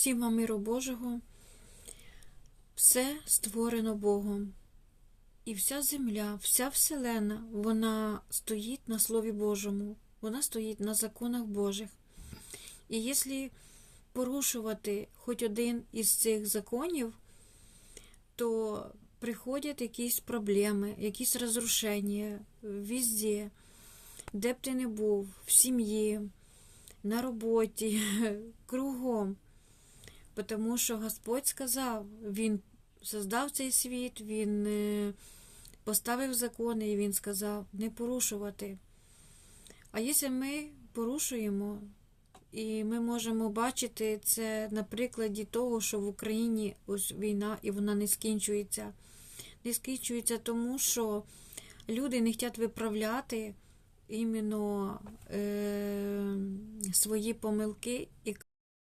Всім вам миру Божого. Все створено Богом. І вся земля, вся вселена, вона стоїть на Слові Божому, вона стоїть на законах Божих. І якщо порушувати хоч один із цих законів, то приходять якісь проблеми, якісь розрушення везде, де б ти не був, в сім'ї, на роботі, кругом. Тому що Господь сказав, Він создав цей світ, Він е, поставив закони і Він сказав не порушувати. А якщо ми порушуємо, і ми можемо бачити це на прикладі того, що в Україні ось війна і вона не скінчується. Не скінчується тому, що люди не хочуть виправляти іменно е, свої помилки і